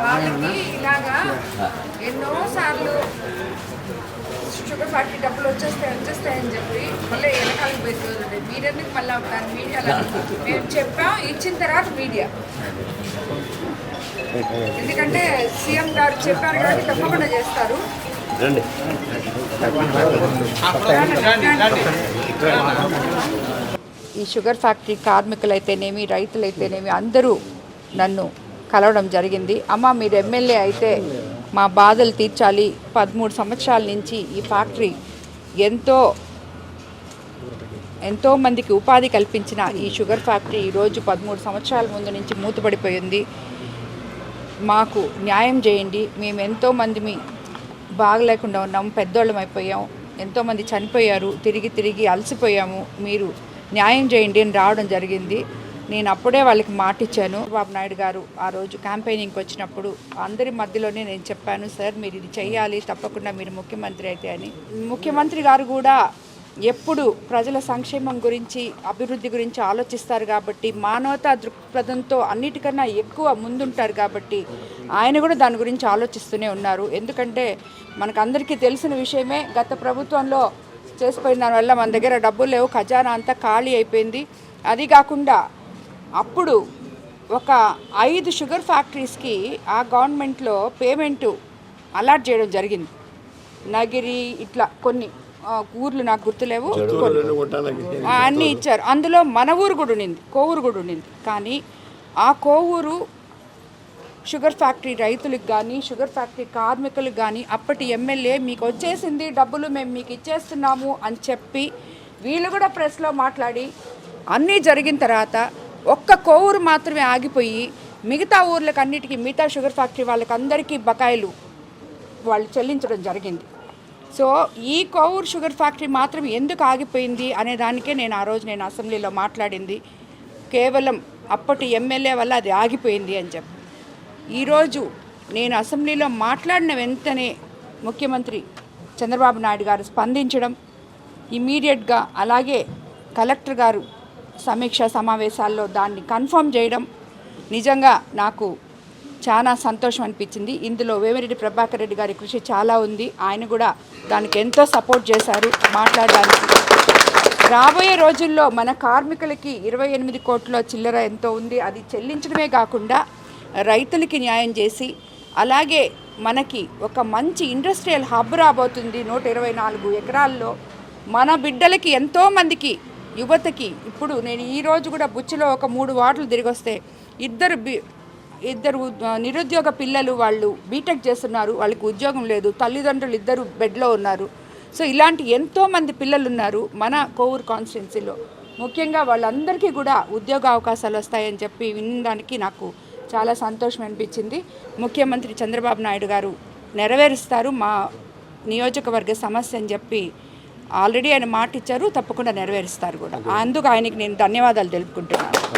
వాళ్ళకి ఇలాగా ఎన్నో సార్లు షుగర్ ఫ్యాక్టరీ డబ్బులు వచ్చేస్తాయి వచ్చేస్తాయని చెప్పి మళ్ళీ వెనకాల పెట్టుకుంటుంది మీరెందుకు మళ్ళీ దాని మీడియాలో మేము చెప్పాం ఇచ్చిన తర్వాత మీడియా. ఎందుకంటే సీఎం గారు చెప్పారు కాబట్టి తప్పకుండా చేస్తారు. రండి. ఈ షుగర్ ఫ్యాక్టరీ కార్మికులైతేనేమి రైతులైతేనేమి అందరూ నన్ను కలవడం జరిగింది. అమ్మ మీరు ఎమ్మెల్యే అయితే మా బాధలు తీర్చాలి. పదమూడు సంవత్సరాల నుంచి ఈ ఫ్యాక్టరీ ఎంతో ఎంతో మందికి ఉపాధి కల్పించిన ఈ షుగర్ ఫ్యాక్టరీ ఈరోజు పదమూడు సంవత్సరాల ముందు నుంచి మూతపడిపోయింది. మాకు న్యాయం చేయండి. మేము ఎంతోమంది మీ బాగలేకుండా ఉన్నాం పెద్దోళ్ళం అయిపోయాం. ఎంతోమంది చనిపోయారు. తిరిగి తిరిగి అలసిపోయాము. మీరు న్యాయం చేయండి అని రావడం జరిగింది. నేను అప్పుడే వాళ్ళకి మాట ఇచ్చాను బాబు నాయుడు గారు ఆ రోజు క్యాంపెయినింగ్కి వచ్చినప్పుడు అందరి మధ్యలోనే నేను చెప్పాను సార్ మీరు ఇది చేయాలి తప్పకుండా మీరు ముఖ్యమంత్రి అయితే అని. ముఖ్యమంత్రి గారు కూడా ఎప్పుడు ప్రజల సంక్షేమం గురించి అభివృద్ధి గురించి ఆలోచిస్తారు కాబట్టి మానవతా దృక్పథంతో అన్నిటికన్నా ఎక్కువ ముందుంటారు కాబట్టి ఆయన కూడా దాని గురించి ఆలోచిస్తూనే ఉన్నారు. ఎందుకంటే మనకు అందరికీ తెలిసిన విషయమే గత ప్రభుత్వంలో చేసిపోయిన దానివల్ల మన దగ్గర డబ్బులు లేవు. ఖజానా అంతా ఖాళీ అయిపోయింది. అది కాకుండా అప్పుడు ఒక ఐదు షుగర్ ఫ్యాక్టరీస్కి ఆ గవర్నమెంట్లో పేమెంటు అలాట్ చేయడం జరిగింది. నగిరి ఇట్లా కొన్ని ఊర్లు నాకు గుర్తులేవు. అన్నీ ఇచ్చారు. అందులో మన ఊరు కూడా ఉండింది. కోవూరు కూడా ఉండింది. కానీ ఆ కోవూరు షుగర్ ఫ్యాక్టరీ రైతులకు కానీ షుగర్ ఫ్యాక్టరీ కార్మికులకు కానీ అప్పటి ఎమ్మెల్యే మీకు వచ్చేసింది డబ్బులు మేము మీకు ఇచ్చేస్తున్నాము అని చెప్పి వీళ్ళు కూడా ప్రెస్లో మాట్లాడి అన్నీ జరిగిన తర్వాత ఒక్క కోవూరు మాత్రమే ఆగిపోయి మిగతా ఊర్లకు అన్నిటికీ మిగతా షుగర్ ఫ్యాక్టరీ వాళ్ళకి అందరికీ బకాయిలు వాళ్ళు చెల్లించడం జరిగింది. సో ఈ కోవూరు షుగర్ ఫ్యాక్టరీ మాత్రం ఎందుకు ఆగిపోయింది అనే దానికే నేను ఆ రోజు నేను అసెంబ్లీలో మాట్లాడింది. కేవలం అప్పటి ఎమ్మెల్యే వల్ల అది ఆగిపోయింది అని చెప్పి. ఈరోజు నేను అసెంబ్లీలో మాట్లాడిన వెంటనే ముఖ్యమంత్రి చంద్రబాబు నాయుడు గారు స్పందించడం ఇమీడియట్గా అలాగే కలెక్టర్ గారు సమీక్ష సమావేశాల్లో దాన్ని కన్ఫర్మ్ చేయడం నిజంగా నాకు చాలా సంతోషం అనిపించింది. ఇందులో వేమిరెడ్డి ప్రభాకర్ రెడ్డి గారి కృషి చాలా ఉంది. ఆయన కూడా దానికి ఎంతో సపోర్ట్ చేశారు మాట్లాడడానికి. రాబోయే రోజుల్లో మన కార్మికులకి ఇరవై ఎనిమిది కోట్ల చిల్లర ఎంతో ఉంది. అది చెల్లించడమే కాకుండా రైతులకి న్యాయం చేసి అలాగే మనకి ఒక మంచి ఇండస్ట్రియల్ హబ్ రాబోతుంది నూట ఇరవై నాలుగు ఎకరాల్లో. మన బిడ్డలకి ఎంతోమందికి యువతకి ఇప్పుడు నేను ఈరోజు కూడా బుచ్చిలో ఒక మూడు వార్డులు తిరిగి వస్తే ఇద్దరు బి ఇద్దరు నిరుద్యోగ పిల్లలు వాళ్ళు బీటెక్ చేస్తున్నారు వాళ్ళకి ఉద్యోగం లేదు తల్లిదండ్రులు ఇద్దరు బెడ్లో ఉన్నారు. సో ఇలాంటి ఎంతోమంది పిల్లలు ఉన్నారు మన కోవూరు కాన్స్టిట్యున్సీలో. ముఖ్యంగా వాళ్ళందరికీ కూడా ఉద్యోగ అవకాశాలు వస్తాయని చెప్పి వినడానికి నాకు చాలా సంతోషం అనిపించింది. ముఖ్యమంత్రి చంద్రబాబు నాయుడు గారు నెరవేరుస్తారు మా నియోజకవర్గ సమస్య అని చెప్పి ఆల్రెడీ ఆయన మాట ఇచ్చారు తప్పకుండా నెరవేరుస్తారు కూడా. అందుకు ఆయనకి నేను ధన్యవాదాలు తెలుపుకుంటున్నాను.